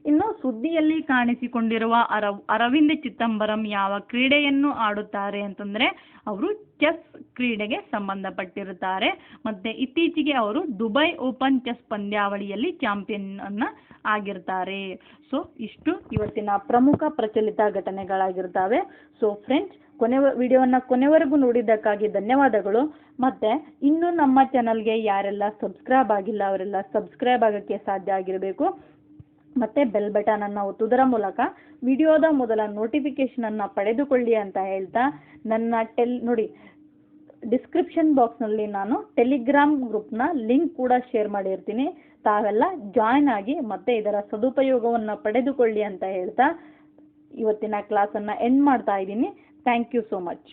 ಇನ್ನು ಸುದ್ದಿಯಲ್ಲಿ ಕಾಣಿಸಿಕೊಂಡಿರುವ ಅರವ್, ಅರವಿಂದ್ ಚಿದಂಬರಂ ಯಾವ ಕ್ರೀಡೆಯನ್ನು ಆಡುತ್ತಾರೆ ಅಂತಂದ್ರೆ ಅವರು ಚೆಸ್ ಕ್ರೀಡೆಗೆ ಸಂಬಂಧಪಟ್ಟಿರುತ್ತಾರೆ. ಮತ್ತೆ ಇತ್ತೀಚೆಗೆ ಅವರು ದುಬೈ ಓಪನ್ ಚೆಸ್ ಪಂದ್ಯಾವಳಿಯಲ್ಲಿ ಚಾಂಪಿಯನ್ ಅನ್ನ ಆಗಿರ್ತಾರೆ. ಸೊ, ಇಷ್ಟು ಇವತ್ತಿನ ಪ್ರಮುಖ ಪ್ರಚಲಿತ ಘಟನೆಗಳಾಗಿರ್ತವೆ. ಸೊ ಫ್ರೆಂಡ್ಸ್ ಕೊನೆ ವಿಡಿಯೋವನ್ನು ಕೊನೆವರೆಗೂ ನೋಡಿದ್ದಕ್ಕಾಗಿ ಧನ್ಯವಾದಗಳು. ಮತ್ತೆ ಇನ್ನು ನಮ್ಮ ಚಾನಲ್ಗೆ ಯಾರೆಲ್ಲ ಸಬ್ಸ್ಕ್ರೈಬ್ ಆಗಿಲ್ಲ, ಅವರೆಲ್ಲ ಸಬ್ಸ್ಕ್ರೈಬ್ ಆಗೋಕ್ಕೆ ಸಾಧ್ಯ ಆಗಿರಬೇಕು. ಮತ್ತೆ ಬೆಲ್ ಅನ್ನು ಒತ್ತುವುದರ ಮೂಲಕ ವಿಡಿಯೋದ ಮೊದಲ ನೋಟಿಫಿಕೇಶನ್ ಅನ್ನ ಪಡೆದುಕೊಳ್ಳಿ ಅಂತ ಹೇಳ್ತಾ ನನ್ನ ಟೆಲ್ ನೋಡಿ ಡಿಸ್ಕ್ರಿಪ್ಷನ್ ಬಾಕ್ಸ್ನಲ್ಲಿ ನಾನು ಟೆಲಿಗ್ರಾಮ್ ಗ್ರೂಪ್ನ ಲಿಂಕ್ ಕೂಡ ಶೇರ್ ಮಾಡಿರ್ತೀನಿ. ತಾವೆಲ್ಲ ಜಾಯ್ನ್ ಆಗಿ ಮತ್ತೆ ಇದರ ಸದುಪಯೋಗವನ್ನು ಪಡೆದುಕೊಳ್ಳಿ ಅಂತ ಹೇಳ್ತಾ ಇವತ್ತಿನ ಕ್ಲಾಸನ್ನು ಎಂಡ್ ಮಾಡ್ತಾ ಇದ್ದೀನಿ. Thank you so much